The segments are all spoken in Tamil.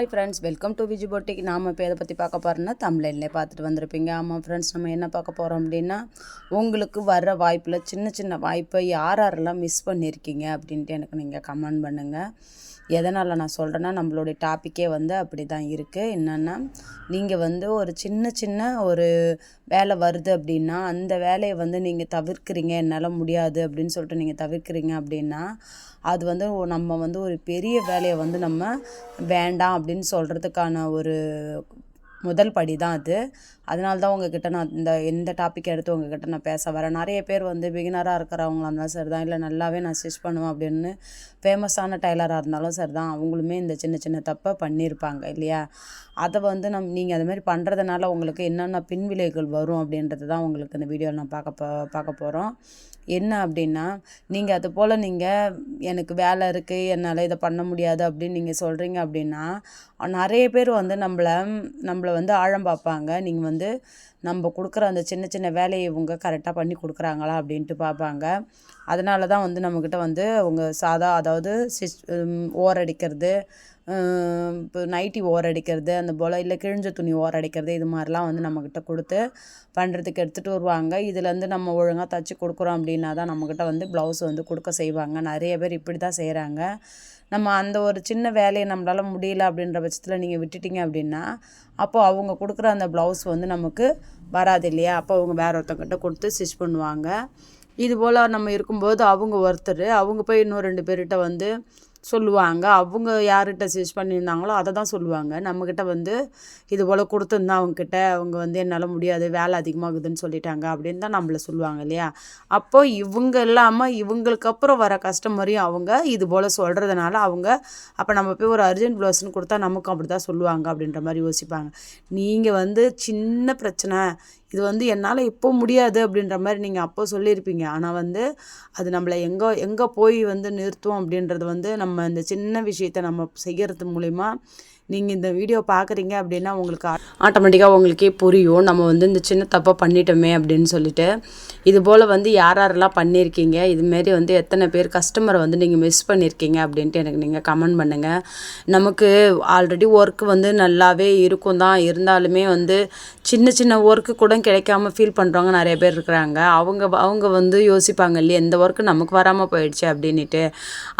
Hi friends welcome to Viji boutique நாம் இப்போ எதை பற்றி பார்க்க போகிறோன்னா தமிழ்லேயே பார்த்துட்டு வந்திருப்பீங்க. ஆமாம் ஃப்ரெண்ட்ஸ் நம்ம என்ன பார்க்க போகிறோம் அப்படின்னா உங்களுக்கு வர்ற வாய்ப்பில் சின்ன சின்ன வாய்ப்பை யார் யாரெல்லாம் மிஸ் பண்ணியிருக்கீங்க அப்படின்ட்டு எனக்கு நீங்கள் கமெண்ட் பண்ணுங்கள் எதனால் நான் சொல்கிறேன்னா நம்மளுடைய டாப்பிக்கே வந்து அப்படி தான் இருக்குது என்னென்னா நீங்கள் வந்து ஒரு சின்ன சின்ன ஒரு வேலை வருது அப்படின்னா அந்த வேலையை வந்து நீங்கள் தவிர்க்கிறீங்க என்னால் முடியாது அப்படின்னு சொல்லிட்டு நீங்கள் தவிர்க்கிறீங்க அப்படின்னா அது வந்து நம்ம வந்து ஒரு பெரிய வேலையை வந்து நம்ம வேண்டாம் அப்படின்னு சொல்கிறதுக்கான ஒரு முதல் படி தான் அது. அதனால தான் உங்ககிட்ட நான் இந்த எந்த டாபிக் எடுத்து உங்ககிட்ட நான் பேச வரேன். நிறைய பேர் வந்து பிகினராக இருக்கிறவங்களா இருந்தாலும் சரி தான் இல்லை நல்லாவே நான் ஸ்டிச் பண்ணுவேன் அப்படின்னு ஃபேமஸான டைலராக இருந்தாலும் சரி தான் அவங்களுமே இந்த சின்ன சின்ன தப்பை பண்ணியிருப்பாங்க இல்லையா? அதை வந்து நம் நீங்கள் அது மாதிரி பண்ணுறதுனால உங்களுக்கு என்னென்ன பின்விளைவுகள் வரும் அப்படின்றது தான் உங்களுக்கு இந்த வீடியோவில் நான் பார்க்க போ பார்க்க போகிறோம் என்ன அப்படின்னா நீங்கள் அது போல் நீங்கள் எனக்கு வேலை இருக்குது என்னால் இதை பண்ண முடியாது அப்படின்னு நீங்கள் சொல்கிறீங்க அப்படின்னா நிறைய பேர் வந்து நம்மளை நம்மளை வந்து ஆழம் பார்ப்பாங்க. நீங்கள் வந்து வந்து நம்ம கொடுக்குற அந்த சின்ன சின்ன வேலையை இவங்க கரெக்டாக பண்ணி கொடுக்குறாங்களா அப்படின்ட்டு பார்ப்பாங்க. அதனால தான் வந்து நம்மக்கிட்ட வந்து அவங்க சாதா அதாவது சிஸ் ஓர் அடிக்கிறது இப்போ நைட்டி ஓர் அடிக்கிறது அந்த போல் இல்லை கிழிஞ்ச துணி ஓர் அடிக்கிறது இது மாதிரிலாம் வந்து நம்மக்கிட்ட கொடுத்து பண்ணுறதுக்கு எடுத்துகிட்டு வருவாங்க. இதுலேருந்து நம்ம ஒழுங்காக தைச்சி கொடுக்குறோம் அப்படின்னா தான் நம்மக்கிட்ட வந்து ப்ளவுஸ் வந்து கொடுக்க செய்வாங்க. நிறைய பேர் இப்படி தான் செய்கிறாங்க நம்ம அந்த ஒரு சின்ன வேலையை நம்மளால் முடியல அப்படின்ற பட்சத்தில் நீங்கள் விட்டுட்டீங்க அப்படின்னா அப்போது அவங்க கொடுக்குற அந்த ப்ளவுஸ் வந்து நமக்கு வராது இல்லையா? அப்போ அவங்க வேற ஒருத்தங்கிட்ட கொடுத்து ஸ்டிச் பண்ணுவாங்க. இது போல் நம்ம இருக்கும்போது அவங்க ஒருத்தர் அவங்க போய் இன்னும் ரெண்டு பேர்கிட்ட வந்து சொல்லுவாங்க. அவங்க யார்கிட்ட ஸ்டிச் பண்ணியிருந்தாங்களோ அதை தான் சொல்லுவாங்க. நம்மக்கிட்ட வந்து இது போல் கொடுத்துருந்தா அவங்கக்கிட்ட அவங்க வந்து என்னால் முடியாது வேலை அதிகமாகுதுன்னு சொல்லிட்டாங்க அப்படின்னு தான் நம்மளை சொல்லுவாங்க இல்லையா? அப்போ இவங்க இல்லாமல் இவங்களுக்கு அப்புறம் வர கஸ்டமரையும் அவங்க இது போல் சொல்கிறதுனால அவங்க அப்போ நம்ம போய் ஒரு அர்ஜென்ட் ப்ளவுஸ்னு கொடுத்தா நமக்கும் அப்படி தான் சொல்லுவாங்க அப்படின்ற மாதிரி யோசிப்பாங்க. நீங்கள் வந்து சின்ன பிரச்சனை இது வந்து என்னால் இப்போ முடியாது அப்படின்ற மாதிரி நீங்கள் அப்போ சொல்லியிருப்பீங்க. ஆனால் வந்து அது நம்மளை எங்கே எங்கே போய் வந்து நிறுத்தும் அப்படின்றது வந்து நம்ம இந்த சின்ன விஷயத்த நம்ம செய்கிறது மூலிமா நீங்கள் இந்த வீடியோ பார்க்குறீங்க அப்படின்னா உங்களுக்கு ஆட்டோமேட்டிக்காக உங்களுக்கே புரியும். நம்ம வந்து இந்த சின்ன தப்பாக பண்ணிட்டோமே அப்படின்னு சொல்லிட்டு. இது போல் வந்து யார் யாரெல்லாம் பண்ணியிருக்கீங்க இதுமாரி வந்து எத்தனை பேர் கஸ்டமரை வந்து நீங்கள் மிஸ் பண்ணியிருக்கீங்க அப்படின்ட்டு எனக்கு நீங்கள் கமெண்ட் பண்ணுங்கள் நமக்கு ஆல்ரெடி ஒர்க் வந்து நல்லாவே இருக்கும் தான். இருந்தாலுமே வந்து சின்ன சின்ன ஒர்க்கு கூட கிடைக்காம ஃபீல் பண்ணுறவங்க நிறைய பேர் இருக்கிறாங்க. அவங்க அவங்க வந்து யோசிப்பாங்க இல்லையா இந்த ஒர்க்கு நமக்கு வராமல் போயிடுச்சு அப்படின்ட்டு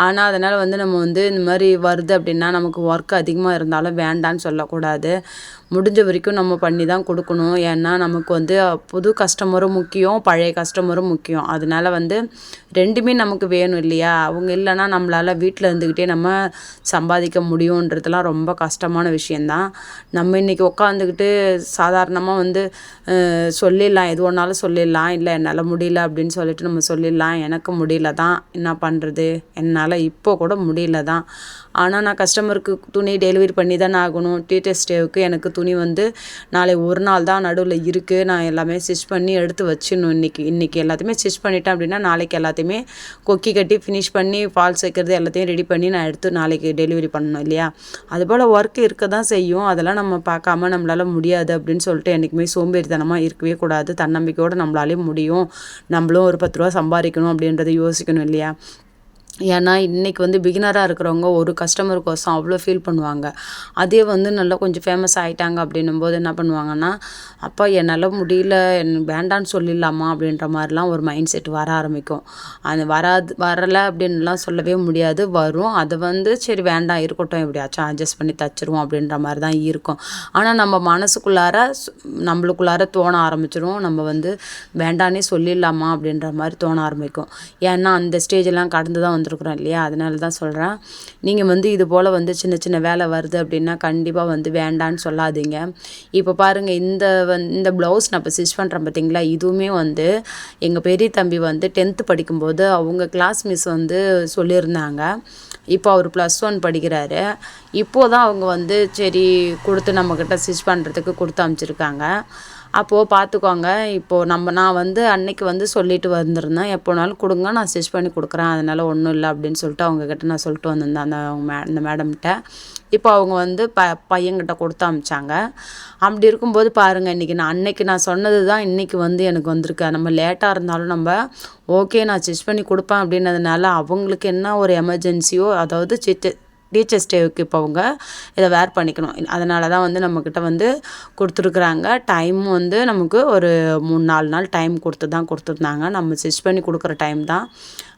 ஆனால் அதனால் வந்து நம்ம வந்து இந்த மாதிரி வருது அப்படின்னா நமக்கு ஒர்க் அதிகமாக இருந்தாலும் நம்மளால் வேண்டான்னு சொல்லக்கூடாது. முடிஞ்ச வரைக்கும் நம்ம பண்ணி தான் கொடுக்கணும். ஏன்னா நமக்கு வந்து புது கஸ்டமரும் முக்கியம் பழைய கஸ்டமரும் முக்கியம். அதனால வந்து ரெண்டுமே நமக்கு வேணும் இல்லையா? அவங்க இல்லைன்னா நம்மளால் வீட்டில் இருந்துக்கிட்டே நம்ம சம்பாதிக்க முடியுன்றதுலாம் ரொம்ப கஷ்டமான விஷயந்தான் நம்ம இன்றைக்கி உட்காந்துக்கிட்டு சாதாரணமாக வந்து சொல்லிடலாம். எது ஒன்றாலும் சொல்லிடலாம். இல்லை என்னால் முடியல அப்படின்னு சொல்லிட்டு நம்ம சொல்லிடலாம். எனக்கு முடியல தான் என்ன பண்ணுறது என்னால் இப்போ கூட முடியல தான் ஆனால் நான் கஸ்டமருக்கு துணி டெலிவரி பண்ணி தானே ஆகணும் டீச்சர்ஸ் டேவுக்கு எனக்கு துணி வந்து நாளை ஒரு நாள் தான் நடுவில் இருக்குது நான் எல்லாமே ஸ்டிச் பண்ணி எடுத்து வச்சிடணும். இன்றைக்கி இன்றைக்கி எல்லாத்தையுமே ஸ்டிச் பண்ணிட்டேன் அப்படின்னா நாளைக்கு எல்லாத்தையுமே கொக்கி கட்டி ஃபினிஷ் பண்ணி ஃபால்ஸ் வைக்கிறது எல்லாத்தையும் ரெடி பண்ணி நான் எடுத்து நாளைக்கு டெலிவரி பண்ணணும் இல்லையா? அதுபோல் ஒர்க் இருக்க தான் செய்யும். அதெல்லாம் நம்ம பார்க்காம நம்மளால் முடியாது அப்படின்னு சொல்லிட்டு என்றைக்குமே சோம்பேறித்தனமாக இருக்கவே கூடாது. தன்னம்பிக்கையோடு நம்மளாலே முடியும். நம்மளும் ஒரு பத்து ரூபா சம்பாதிக்கணும் அப்படின்றத யோசிக்கணும் இல்லையா? ஏன்னா இன்றைக்கி வந்து பிகினராக இருக்கிறவங்க ஒரு கஸ்டமருக்கோசம் அவ்வளோ ஃபீல் பண்ணுவாங்க. அதே வந்து நல்லா கொஞ்சம் ஃபேமஸ் ஆகிட்டாங்க அப்படின்னும் போது என்ன பண்ணுவாங்கன்னா அப்பா என்னால் முடியல என் வேண்டான்னு சொல்லிடலாமா? அப்படின்ற மாதிரிலாம் ஒரு மைண்ட் செட் வர ஆரம்பிக்கும். அது வராது வரலை அப்படின்லாம் சொல்லவே முடியாது. வரும். அதை வந்து சரி வேண்டாம் இருக்கட்டும் எப்படியாச்சும் அட்ஜஸ்ட் பண்ணி தச்சிருவோம் அப்படின்ற மாதிரி தான் இருக்கும். ஆனால் நம்ம மனசுக்குள்ளார நம்மளுக்குள்ளார தோண ஆரம்பிச்சிடும் நம்ம வந்து வேண்டானே சொல்லிடலாமா? அப்படின்ற மாதிரி தோண ஆரம்பிக்கும். ஏன்னா அந்த ஸ்டேஜெல்லாம் கடந்து தான் வந்திருக்குறோம் இல்லையா? அதனால தான் சொல்கிறேன் நீங்கள் வந்து இது போல் வந்து சின்ன சின்ன வேலை வருது அப்படின்னா கண்டிப்பாக வந்து வேண்டான்னு சொல்லாதீங்க. இப்போ பாருங்கள் இந்த வந் இந்த ப்ளவுஸ் நான் இப்போ ஸ்டிச் பண்ணுறேன் பார்த்தீங்களா இதுவுமே வந்து எங்கள் பெரிய தம்பி வந்து டென்த்து படிக்கும்போது அவங்க கிளாஸ் மிஸ் வந்து சொல்லியிருந்தாங்க. இப்போ அவர் ப்ளஸ் ஒன் படிக்கிறாரு. இப்போது தான் அவங்க வந்து சரி கொடுத்து நம்மக்கிட்ட ஸ்டிச் பண்ணுறதுக்கு கொடுத்து அனுப்பிச்சிருக்காங்க அப்போது பார்த்துக்கோங்க இப்போது நம்ம நான் வந்து அன்னைக்கு வந்து சொல்லிட்டு வந்திருந்தேன். எப்போனாலும் கொடுங்க நான் ஸ்டிச் பண்ணி கொடுக்குறேன். அதனால் ஒன்றும் இல்லை அப்படின்னு சொல்லிட்டு அவங்கக்கிட்ட நான் சொல்லிட்டு வந்திருந்தேன். அந்த அவங்க மே அந்த மேடம்கிட்ட இப்போ அவங்க வந்து ப பையன்கிட்ட கொடுத்து அமிச்சாங்க. அப்படி இருக்கும்போது பாருங்கள் இன்றைக்கி நான் அன்னைக்கு நான் சொன்னது தான் இன்றைக்கி வந்து எனக்கு வந்திருக்கு. நம்ம லேட்டாக இருந்தாலும் நம்ம ஓகே நான் ஸ்டிச் பண்ணி கொடுப்பேன் அப்படின்னதுனால அவங்களுக்கு என்ன ஒரு எமர்ஜென்சியோ அதாவது சித்து டீச்சர்ஸ் டேவுக்கு இப்போ அவங்க இதை வேர் பண்ணிக்கணும். அதனால தான் வந்து நம்மக்கிட்ட வந்து கொடுத்துருக்குறாங்க. டைம் வந்து நமக்கு ஒரு மூணு நாலு நாள் டைம் கொடுத்து தான் கொடுத்துருந்தாங்க. நம்ம ஸ்டிச் பண்ணி கொடுக்குற டைம் தான்.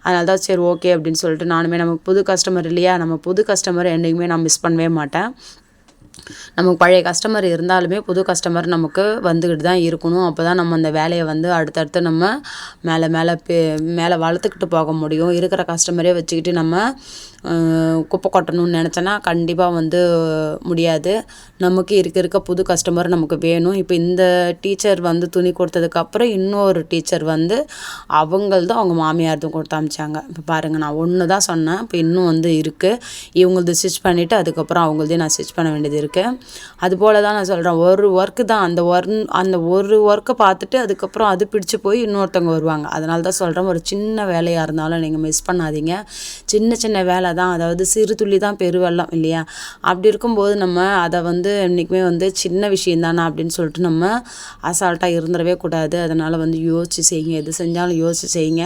அதனால தான் சரி ஓகே அப்படின்னு சொல்லிட்டு நானுமே நமக்கு புது கஸ்டமர் இல்லையா? நம்ம புது கஸ்டமர் என்றைக்குமே நான் மிஸ் பண்ணவே மாட்டேன். நமக்கு பழைய கஸ்டமர் இருந்தாலுமே புது கஸ்டமர் நமக்கு வந்துக்கிட்டு தான் இருக்கணும். அப்போ தான் நம்ம அந்த வேலையை வந்து அடுத்தடுத்து நம்ம மேலே மேலே பே மேலே வளர்த்துக்கிட்டு போக முடியும். இருக்கிற கஸ்டமரே வச்சுக்கிட்டு நம்ம குப்பை கொட்டணும்னு நினச்சோன்னா கண்டிப்பாக வந்து முடியாது. நமக்கு இருக்க இருக்க புது கஸ்டமர் நமக்கு வேணும். இப்போ இந்த டீச்சர் வந்து துணி கொடுத்ததுக்கப்புறம் இன்னொரு டீச்சர் வந்து அவங்கள்தான் அவங்க மாமியார்தும் கொடுத்து அமிச்சாங்க. இப்போ பாருங்கள் நான் ஒன்று தான் சொன்னேன். இப்போ இன்னும் வந்து இருக்குது இவங்களது ஸ்டிச் பண்ணிவிட்டு அதுக்கப்புறம் அவங்களதையும் நான் ஸ்டிச் பண்ண வேண்டியது இருக்குது அதுபோல் தான் நான் சொல்கிறேன் ஒரு ஒர்க்கு தான். அந்த ஒர்க் அந்த ஒரு ஒர்க்கை பார்த்துட்டு அதுக்கப்புறம் அது பிடிச்சு போய் இன்னொருத்தவங்க வருவாங்க. அதனால தான் சொல்கிறேன் ஒரு சின்ன வேலையாக இருந்தாலும் நீங்கள் மிஸ் பண்ணாதீங்க. சின்ன சின்ன வேலை தான். அதாவது சிறு துள்ளி தான் பெருவெல்லாம் இல்லையா? அப்படி இருக்கும்போது நம்ம அதை வந்து என்றைக்குமே வந்து சின்ன விஷயம் தானே அப்படின்னு சொல்லிட்டு நம்ம அசால்ட்டாக இருந்துடவே கூடாது. அதனால் வந்து யோசிச்சு செய்யுங்க. எது செஞ்சாலும் யோசிச்சு செய்யுங்க.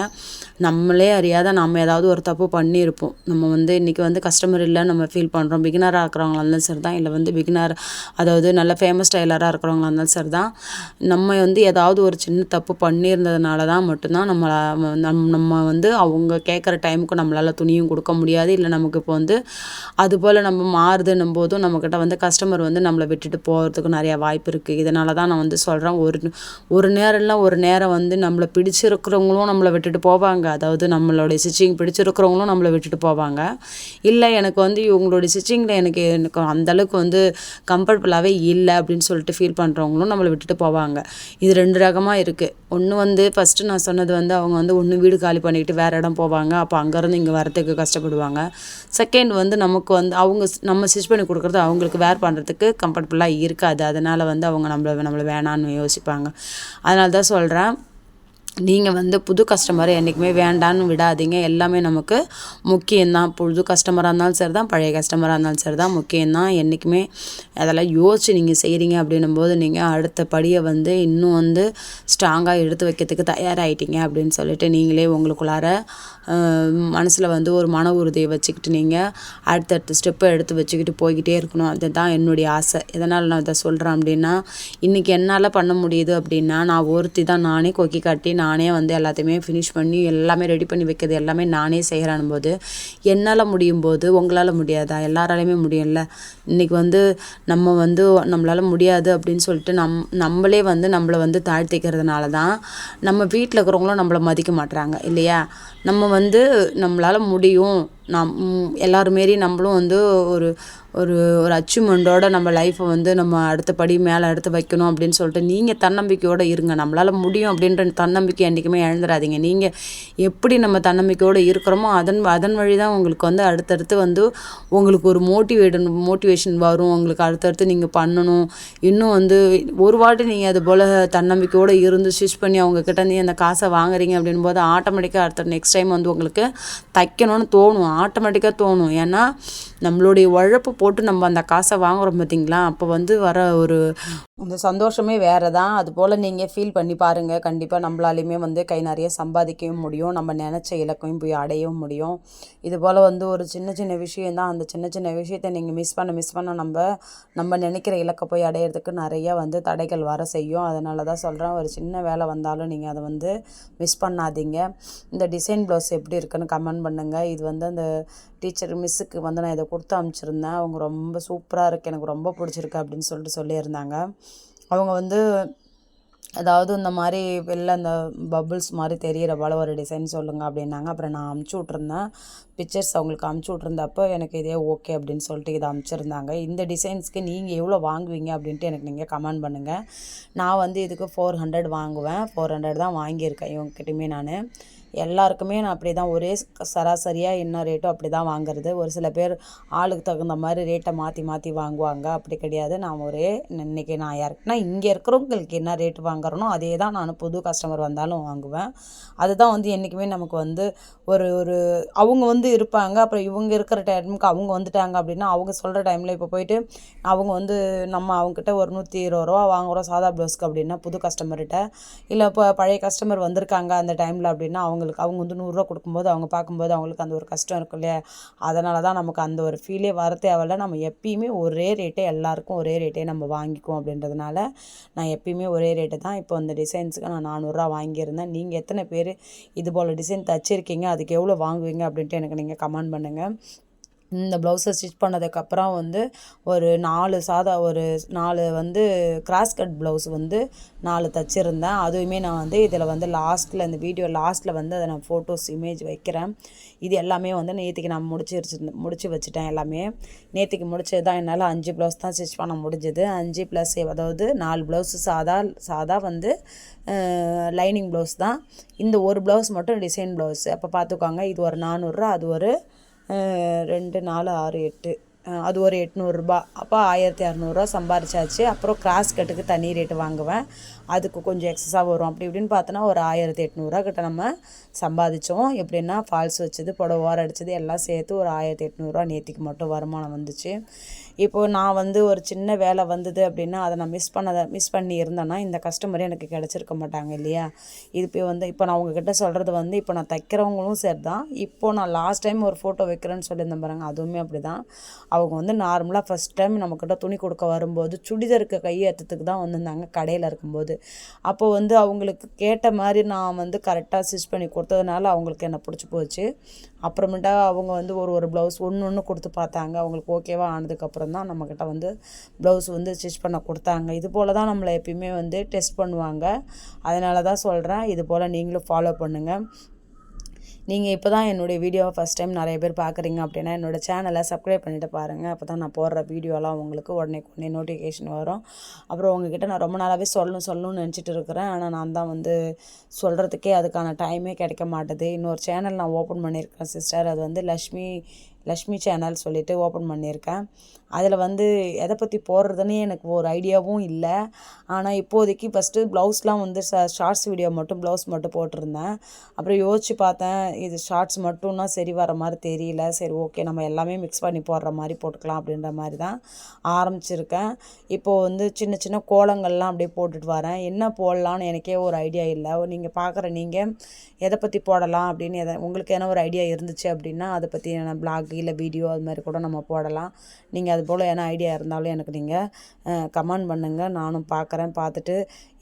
நம்மளே அறியாத நம்ம ஏதாவது ஒரு தப்பு பண்ணியிருப்போம். நம்ம வந்து இன்றைக்கி வந்து கஸ்டமர் இல்லை நம்ம ஃபீல் பண்ணுறோம் பிகினராக இருக்கிறவங்களா இருந்தாலும் சரி தான் இல்லை வந்து பிகினர் அதாவது நல்ல ஃபேமஸ் டைலராக இருக்கிறவங்களா இருந்தாலும் சரி தான் நம்ம வந்து ஏதாவது ஒரு சின்ன தப்பு பண்ணியிருந்ததுனால தான் மட்டும்தான் நம்மளை நம் நம்ம வந்து அவங்க கேட்குற டைமுக்கு நம்மளால் துணியும் கொடுக்க முடியாது. இல்லை நமக்கு இப்போ வந்து அதுபோல் நம்ம மாறுதுன்னும் போதும் நம்மக்கிட்ட வந்து கஸ்டமர் வந்து நம்மளை விட்டுட்டு போகிறதுக்கு நிறையா வாய்ப்பு இருக்குது இதனால தான் நான் வந்து சொல்கிறேன் ஒரு ஒரு நேரம் இல்லை ஒரு நேரம் வந்து நம்மளை பிடிச்சிருக்கிறவங்களும் நம்மளை விட்டுட்டு போவாங்க. அதாவது நம்மளுடைய ஸ்டிச்சிங் பிடிச்சிருக்கிறவங்களும் நம்மளை விட்டுட்டு போவாங்க. இல்லை எனக்கு வந்து இவங்களுடைய ஸ்டிச்சிங்கில் எனக்கு எனக்கு அந்தளவுக்கு வந்து கம்ஃபர்டபுளாகவே இல்லை அப்படின்னு சொல்லிட்டு ஃபீல் பண்ணுறவங்களும் நம்மளை விட்டுட்டு போவாங்க. இது ரெண்டு ரகமாக இருக்குது ஒன்று வந்து ஃபஸ்ட்டு நான் சொன்னது வந்து அவங்க வந்து ஒன்று வீடு காலி பண்ணிக்கிட்டு வேறு இடம் போவாங்க. அப்போ அங்கேருந்து இங்கே வரத்துக்கு கஷ்டப்படுவாங்க. செகண்ட் வந்து நமக்கு வந்து அவங்க நம்ம ஸ்டிச் பண்ணி கொடுக்குறது அவங்களுக்கு வேர் பண்ணுறதுக்கு கம்ஃபர்டபுளாக இருக்காது. அதனால் வந்து அவங்க நம்மளை நம்மளை வேணான்னு யோசிப்பாங்க. அதனால தான் சொல்கிறேன் நீங்கள் வந்து புது கஸ்டமரை என்றைக்குமே வேண்டான்னு விடாதீங்க. எல்லாமே நமக்கு முக்கியம்தான். புது கஸ்டமராக இருந்தாலும் சரி தான் பழைய கஸ்டமராக இருந்தாலும் சரி தான் முக்கியம்தான். என்றைக்குமே அதெல்லாம் யோசித்து நீங்கள் செய்கிறீங்க அப்படின்னும் போது நீங்கள் அடுத்த படியை வந்து இன்னும் வந்து ஸ்ட்ராங்காக எடுத்து வைக்கிறதுக்கு தயாராகிட்டீங்க அப்படின்னு சொல்லிட்டு நீங்களே உங்களுக்குள்ளார மனசில் வந்து ஒரு மன உறுதியை வச்சுக்கிட்டு நீங்கள் அடுத்தடுத்த ஸ்டெப்பை எடுத்து வச்சுக்கிட்டு போய்கிட்டே இருக்கணும். அதுதான் என்னுடைய ஆசை. எதனால் நான் இதை சொல்கிறேன் அப்படின்னா இன்றைக்கி என்னால் பண்ண முடியுது அப்படின்னா நான் ஒருத்தி தான். நானே கொக்கி காட்டி நானே வந்து எல்லாத்தையுமே ஃபினிஷ் பண்ணி எல்லாமே ரெடி பண்ணி வைக்கிறது எல்லாமே நானே செய்கிறான் போது என்னால் முடியும் போது உங்களால் முடியாதா? எல்லாராலையுமே முடியும்ல. இன்றைக்கி வந்து நம்ம வந்து நம்மளால் முடியாது அப்படின்னு சொல்லிட்டு நம் நம்மளே வந்து நம்மளை வந்து தாழ்த்திக்கிறதுனால தான் நம்ம வீட்டில் இருக்கிறவங்களும் நம்மளை மதிக்க மாட்றாங்க இல்லையா? நம்ம வந்து நம்மளால் முடியும். நம் ம், மாரி நம்மளும் வந்து ஒரு ஒரு ஒரு அச்சீவ்மெண்ட்டோட நம்ம லைஃப்பை வந்து நம்ம அடுத்த படி மேலே எடுத்து வைக்கணும் அப்படின்னு சொல்லிட்டு நீங்கள் தன்னம்பிக்கையோடு இருங்க. நம்மளால் முடியும் அப்படின்ற தன்னம்பிக்கை என்றைக்குமே இழந்துடாதீங்க. நீங்கள் எப்படி நம்ம தன்னம்பிக்கையோடு இருக்கிறோமோ அதன் அதன் வழி தான் உங்களுக்கு வந்து அடுத்தடுத்து வந்து உங்களுக்கு ஒரு மோட்டிவேட் மோட்டிவேஷன் வரும். உங்களுக்கு அடுத்தடுத்து நீங்கள் பண்ணணும். இன்னும் வந்து ஒரு வாட்டி நீங்கள் அது போல் தன்னம்பிக்கையோடு இருந்து ஸ்டிச் பண்ணி அவங்கக்கிட்ட நீ அந்த காசை வாங்குறீங்க அப்படின் போது ஆட்டோமேட்டிக்காக அடுத்த நெக்ஸ்ட் டைம் வந்து உங்களுக்கு தைக்கணும்னு தோணும். ஆட்டோமேட்டிக்காக தோணும். ஏன்னா நம்மளுடைய உழைப்பு போட்டு நம்ம அந்த காசை வாங்குறோம் பார்த்தீங்களா அப்போ வந்து வர ஒரு அந்த சந்தோஷமே வேறு தான் அது போல் நீங்கள் ஃபீல் பண்ணி பாருங்கள் கண்டிப்பாக நம்மளாலையுமே வந்து கை நிறைய சம்பாதிக்கவும் முடியும். நம்ம நினச்ச இலக்கையும் போய் அடையவும் முடியும். இது போல் வந்து ஒரு சின்ன சின்ன விஷயம் தான் அந்த சின்ன சின்ன விஷயத்தை நீங்கள் மிஸ் பண்ண மிஸ் பண்ண நம்ம நம்ம நினைக்கிற இலக்கை போய் அடையிறதுக்கு நிறைய வந்து தடைகள் வர செய்யும். அதனால தான் சொல்கிறேன் ஒரு சின்ன வேலை வந்தாலும் நீங்கள் அதை வந்து மிஸ் பண்ணாதீங்க. இந்த டிசைன் ப்ளவுஸ் எப்படி இருக்குன்னு கமெண்ட் பண்ணுங்கள் இது வந்து அந்த டீச்சர் மிஸ்ஸுக்கு வந்து நான் இதை கொடுத்து அனுப்பிச்சிருந்தேன் அவங்க ரொம்ப சூப்பராக இருக்குது எனக்கு ரொம்ப பிடிச்சிருக்கு அப்படின்னு சொல்லிட்டு சொல்லியிருந்தாங்க. அவங்க வந்து அதாவது இந்த மாதிரி வெளில அந்த பபுள்ஸ் மாதிரி தெரிகிற போல ஒரு டிசைன் சொல்லுங்கள் அப்படின்னாங்க. அப்புறம் நான் அமுச்சு விட்ருந்தேன் பிக்சர்ஸ் அவங்களுக்கு அமுச்சு விட்ருந்தப்போ எனக்கு இதே ஓகே அப்படின்னு சொல்லிட்டு இதை அமுச்சிருந்தாங்க. இந்த டிசைன்ஸ்க்கு நீங்கள் எவ்வளோ வாங்குவீங்க அப்படின்ட்டு எனக்கு நீங்கள் கமெண்ட் பண்ணுங்கள் நான் வந்து இதுக்கு ஃபோர் ஹண்ட்ரட் வாங்குவேன். ஃபோர் ஹண்ட்ரட் தான் வாங்கியிருக்கேன் இவங்ககிட்டயுமே நான். எல்லாருக்குமே நான் அப்படி தான் ஒரே சராசரியாக என்ன ரேட்டோ அப்படி தான் வாங்குறது. ஒரு சில பேர் ஆளுக்கு தகுந்த மாதிரி ரேட்டை மாற்றி மாற்றி வாங்குவாங்க. அப்படி கிடையாது. நான் ஒரே இன்னைக்கு நான் யாருக்குன்னா இங்கே இருக்கிறவங்களுக்கு என்ன ரேட் வாங்குறனோ அதே தான் நான் புது கஸ்டமர் வந்தாலும் வாங்குவேன். அதுதான் வந்து என்றைக்குமே நமக்கு வந்து ஒரு ஒரு அவங்க வந்து இருப்பாங்க. அப்புறம் இவங்க இருக்கிற டைமுக்கு அவங்க வந்துட்டாங்க அப்படின்னா அவங்க சொல்கிற டைமில் இப்போ போயிட்டு அவங்க வந்து நம்ம அவங்கக்கிட்ட ஒரு நூற்றி இருபது ரூபா வாங்குகிறோம் சாதா ப்ளவுஸ்க்கு அப்படின்னா புது கஸ்டமர்கிட்ட இல்லை இப்போ பழைய கஸ்டமர் வந்திருக்காங்க அந்த டைமில் அப்படின்னா அவங்க அவங்களுக்கு அவங்க வந்து நூறுரூவா கொடுக்கும்போது அவங்க பார்க்கும்போது அவங்களுக்கு அந்த ஒரு கஷ்டம் இருக்கும் இல்லையா? அதனால தான் நமக்கு அந்த ஒரு ஃபீலே வர தேவையில்ல. நம்ம எப்பயுமே ஒரே ரேட்டே எல்லாருக்கும் ஒரே ரேட்டே நம்ம வாங்கிக்குவோம் அப்படின்றதுனால நான் எப்பயுமே ஒரே ரேட்டு தான் இப்போ அந்த டிசைன்ஸுக்கு நான் நானூறுரூவா வாங்கியிருந்தேன். நீங்கள் எத்தனை பேர் இது போல் டிசைன் தச்சிருக்கீங்க அதுக்கு எவ்வளோ வாங்குவீங்க அப்படின்ட்டு எனக்கு நீங்கள் கமெண்ட் பண்ணுங்கள் இந்த ப்ளவுஸை ஸ்டிச் பண்ணதுக்கப்புறம் வந்து ஒரு நாலு சாதா ஒரு நாலு வந்து கிராஸ் கட் ப்ளவுஸ் வந்து நாலு தச்சுருந்தேன். அதுவுமே நான் வந்து இதில் வந்து லாஸ்ட்டில் இந்த வீடியோ லாஸ்ட்டில் வந்து அதை நான் ஃபோட்டோஸ் இமேஜ் வைக்கிறேன். இது எல்லாமே வந்து நேற்றுக்கு நான் முடிச்சு வச்சுருந்தேன் முடிச்சு வச்சுட்டேன் எல்லாமே. நேற்றுக்கு முடிச்சது தான் என்னால் அஞ்சு ப்ளவுஸ் தான் ஸ்டிச் பண்ண முடிஞ்சது. அஞ்சு ப்ளஸ் அதாவது நாலு ப்ளவுஸு சாதா சாதா வந்து லைனிங் ப்ளவுஸ் தான். இந்த ஒரு ப்ளவுஸ் மட்டும் டிசைன் ப்ளவுஸ். அப்போ பார்த்துக்கோங்க இது ஒரு நானூறுரூவா அது ஒரு ரெண்டு நாலு ஆறு எட்டு. அது ஒரு எட்நூறுரூபா அப்போ ஆயிரத்தி அறநூறுரூவா சம்பாரிச்சாச்சு. அப்புறம் கிராஸ் கட்டுக்கு தனி ரேட்டு வாங்குவேன். அதுக்கு கொஞ்சம் எக்ஸஸாக வரும். அப்படி இப்படின்னு பார்த்தோன்னா ஒரு ஆயிரத்தி எட்நூறுரூவா கிட்ட நம்ம சம்பாதிச்சோம். எப்படின்னா ஃபால்ஸ் வச்சது புடவை ஓரம் அடிச்சது எல்லாம் சேர்த்து ஒரு ஆயிரத்தி எட்நூறுரூவா நேற்றுக்கு மட்டும் வருமானம் வந்துச்சு. இப்போது நான் வந்து ஒரு சின்ன வேலை வந்தது அப்படின்னா அதை நான் மிஸ் பண்ணதை மிஸ் பண்ணி இருந்தேன்னா இந்த கஸ்டமரே எனக்கு கிடச்சிருக்க மாட்டாங்க இல்லையா? இது இப்போ வந்து இப்போ நான் உங்ககிட்ட சொல்கிறது வந்து இப்போ நான் தைக்கிறவங்களும் சரி தான் இப்போது நான் லாஸ்ட் டைம் ஒரு ஃபோட்டோ வைக்கிறேன்னு சொல்லியிருந்தேன் பாருங்க அதுவுமே அப்படி தான் அவங்க வந்து நார்மலாக ஃபஸ்ட் டைம் நம்மக்கிட்ட துணி கொடுக்க வரும்போது சுடிதருக்கு கையேற்றத்துக்கு தான் வந்திருந்தாங்க கடையில் இருக்கும்போது. அப்போ வந்து அவங்களுக்கு கேட்ட மாதிரி நான் வந்து கரெக்டாக ஸ்டிச் பண்ணி கொடுத்ததுனால அவங்களுக்கு என்ன பிடிச்சி போச்சு. அப்புறமேட்டா அவங்க வந்து ஒரு ஒரு ப்ளவுஸ் ஒன்று ஒன்று கொடுத்து பார்த்தாங்க. அவங்களுக்கு ஓகேவா ஆனதுக்கப்புறம் தான் நம்மக்கிட்ட வந்து ப்ளவுஸ் வந்து ஸ்டிச் பண்ண கொடுத்தாங்க. இது போல் தான் நம்மளை எப்பயுமே வந்து டெஸ்ட் பண்ணுவாங்க. அதனால தான் சொல்கிறேன் இது போல் நீங்களும் ஃபாலோ பண்ணுங்கள் நீங்கள் இப்போ தான் என்னுடைய வீடியோவை ஃபஸ்ட் டைம் நிறைய பேர் பார்க்குறீங்க அப்படின்னா என்னோடய சேனலை சப்ஸ்கிரைப் பண்ணிவிட்டு பாருங்கள் அப்போ தான் நான் போடுற வீடியோலாம் உங்களுக்கு உடனே உடனே நோட்டிஃபிகேஷன் வரும். அப்புறம் உங்ககிட்ட நான் ரொம்ப நாளாகவே சொல்லணும் சொல்லணும்னு நினச்சிட்டு இருக்கிறேன். ஆனால் நான் தான் வந்து சொல்கிறதுக்கே அதுக்கான டைமே கிடைக்க மாட்டுது. இன்னொரு சேனல் நான் ஓப்பன் பண்ணியிருக்கேன் சிஸ்டர் அது வந்து லக்ஷ்மி லக்ஷ்மி சேனல் சொல்லிவிட்டு ஓப்பன் பண்ணியிருக்கேன். அதில் வந்து எதை பற்றி போடுறதுன்னு எனக்கு ஒரு ஐடியாவும் இல்லை. ஆனால் இப்போதைக்கு ஃபஸ்ட்டு ப்ளவுஸ்லாம் வந்து ஷார்ட்ஸ் வீடியோ மட்டும் ப்ளவுஸ் மட்டும் போட்டிருந்தேன். அப்புறம் யோசித்து பார்த்தேன் இது ஷார்ட்ஸ் மட்டும்னா சரி வர மாதிரி தெரியல. சரி ஓகே நம்ம எல்லாமே மிக்ஸ் பண்ணி போடுற மாதிரி போட்டுக்கலாம் அப்படின்ற மாதிரி தான் ஆரம்பிச்சிருக்கேன். இப்போது வந்து சின்ன சின்ன கோலங்கள்லாம் அப்படியே போட்டுட்டு வரேன். என்ன போடலான்னு எனக்கே ஒரு ஐடியா இல்லை. நீங்கள் பார்க்குற நீங்கள் எதை பற்றி போடலாம் அப்படின்னு எதை உங்களுக்கு என்ன ஒரு ஐடியா இருந்துச்சு அப்படின்னா அதை பற்றி நான் பிளாக் இல்லை வீடியோ அது மாதிரி கூட நம்ம போடலாம். நீங்கள் அது போல் ஏன்னா ஐடியா இருந்தாலும் எனக்கு நீங்கள் கமெண்ட் பண்ணுங்கள் நானும் பார்க்குறேன் பார்த்துட்டு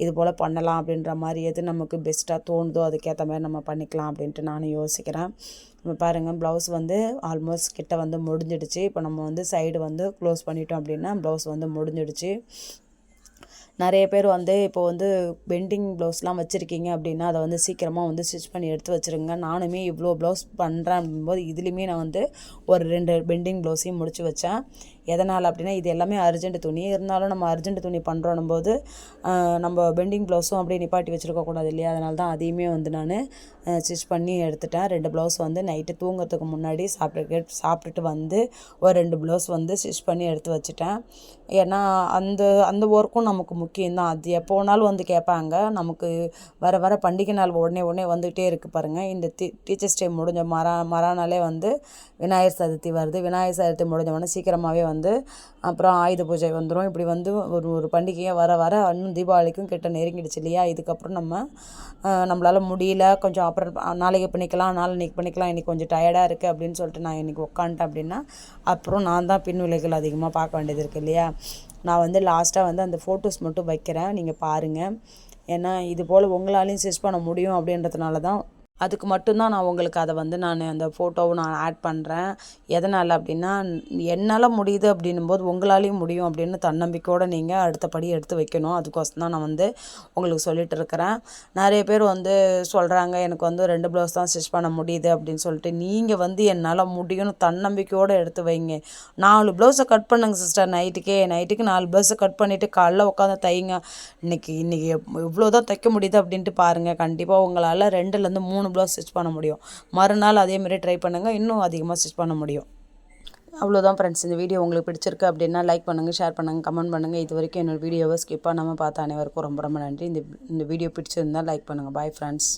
இது போல் பண்ணலாம் அப்படின்ற மாதிரி எது நமக்கு பெஸ்ட்டாக தோணுதோ அதுக்கேற்ற மாதிரி நம்ம பண்ணிக்கலாம் அப்படின்ட்டு நானும் யோசிக்கிறேன். நம்ம பாருங்கள் ப்ளவுஸ் வந்து ஆல்மோஸ்ட் கிட்ட வந்து முடிஞ்சிடுச்சு. இப்போ நம்ம வந்து சைடு வந்து க்ளோஸ் பண்ணிட்டோம் அப்படின்னா ப்ளவுஸ் வந்து முடிஞ்சிடுச்சு. நிறைய பேர் வந்து இப்போ வந்து பெண்டிங் ப்ளவுஸ்லாம் வச்சுருக்கீங்க அப்படின்னா அதை வந்து சீக்கிரமாக வந்து ஸ்டிச் பண்ணி எடுத்து வச்சுருங்க. நானுமே இவ்வளோ ப்ளவுஸ் பண்ணுறேன் அப்படின்போது இதுலேயுமே நான் வந்து ஒரு ரெண்டு பெண்டிங் ப்ளவுஸையும் முடிச்சு வச்சேன். எதனால் அப்படின்னா இது எல்லாமே அர்ஜென்ட் துணி. இருந்தாலும் நம்ம அர்ஜென்ட் துணி பண்ணுறோம் போது நம்ம பெண்டிங் ப்ளவுஸும் அப்படியே நிப்பாட்டி வச்சுருக்கக்கூடாது இல்லையா? அதனால தான் அதையுமே வந்து நான் ஸ்டிச் பண்ணி எடுத்துட்டேன். ரெண்டு ப்ளவுஸ் வந்து நைட்டு தூங்குறதுக்கு முன்னாடி சாப்பிட்டு சாப்பிட்டுட்டு வந்து ஒரு ரெண்டு ப்ளவுஸ் வந்து ஸ்டிச் பண்ணி எடுத்து வச்சுட்டேன். ஏன்னா அந்த அந்த ஒர்க்கும் நமக்கு முக்கியம்தான். அது எப்போ வேணாலும் வந்து கேட்பாங்க. நமக்கு வர வர பண்டிகை நாள் உடனே உடனே வந்துகிட்டே இருக்குது பாருங்கள் இந்த டீ டீச்சர்ஸ் டே முடிஞ்ச மறா மறானாலே வந்து விநாயகர் சதுர்த்தி வருது. விநாயகர் சதுர்த்தி முடிஞ்ச உடனே சீக்கிரமாகவே வந்து வந்து அப்புறம் ஆயுத பூஜை வந்துடும் இப்படி வந்து ஒரு ஒரு பண்டிகையாக வர வர இன்னும் தீபாவளிக்கும் கிட்ட நெருங்கிடுச்சு இல்லையா? இதுக்கப்புறம் நம்ம நம்மளால் முடியல. கொஞ்சம் அப்புறம் நாளைக்கு பண்ணிக்கலாம் நாளைக்கு பண்ணிக்கலாம். இன்றைக்கி கொஞ்சம் டயர்டாக இருக்குது அப்படின்னு சொல்லிட்டு நான் இன்றைக்கி உட்காந்துட்டேன் அப்படின்னா அப்புறம் நான் தான் பின் விலைகள் அதிகமாக பார்க்க வேண்டியது இருக்குது இல்லையா? நான் வந்து லாஸ்ட்டாக வந்து அந்த ஃபோட்டோஸ் மட்டும் வைக்கிறேன். நீங்கள் பாருங்கள் ஏன்னா இது போல் உங்களாலையும் சர்ச் பண்ண முடியும் அப்படின்றதுனால தான் அதுக்கு மட்டும்தான் நான் உங்களுக்கு அதை வந்து நான் அந்த ஃபோட்டோவை நான் ஆட் பண்ணுறேன் எதனால் அப்படின்னா என்னால் முடியுது அப்படின்னும் போது உங்களாலேயும் முடியும் அப்படின்னு தன்னம்பிக்கையோடு நீங்கள் அடுத்தபடி எடுத்து வைக்கணும். அதுக்கோசம் தான் நான் வந்து உங்களுக்கு சொல்லிகிட்டு இருக்கிறேன். நிறைய பேர் வந்து சொல்கிறாங்க எனக்கு வந்து ரெண்டு ப்ளவுஸ் தான் ஸ்டிச் பண்ண முடியுது அப்படின்னு சொல்லிட்டு. நீங்கள் வந்து என்னால் முடியும்னு தன்னம்பிக்கையோடு எடுத்து வைங்க. நாலு ப்ளவுஸை கட் பண்ணுங்க சிஸ்டர் நைட்டுக்கே நைட்டுக்கு நாலு ப்ளவுஸை கட் பண்ணிவிட்டு காலைல உட்காந்து தைங்க. இன்றைக்கி இன்றைக்கி இவ்வளோ தான் தைக்க முடியுது அப்படின்ட்டு பாருங்கள் கண்டிப்பாக உங்களால் ரெண்டுலேருந்து மூணு மூணு ப்ளவுஸ் ஸ்டிச் பண்ண முடியும். மறுநாள் அதேமாரி ட்ரை பண்ணுங்கள் இன்னும் அதிகமாக ஸ்டிச் பண்ண முடியும். அவ்வளோதான் ஃப்ரெண்ட்ஸ் இந்த வீடியோ உங்களுக்கு பிடிச்சிருக்கு அப்படின்னா லைக் பண்ணுங்கள் ஷேர் பண்ணுங்கள் கமெண்ட் பண்ணுங்கள் இது வரைக்கும் என்னோடய வீடியோவை ஸ்கிப் பண்ணாமல் பார்த்த அனைவருக்கும் ரொம்ப ரொம்ப நன்றி. இந்த இந்த வீடியோ பிடிச்சிருந்தால் லைக் பண்ணுங்கள் பாய் ஃப்ரெண்ட்ஸ்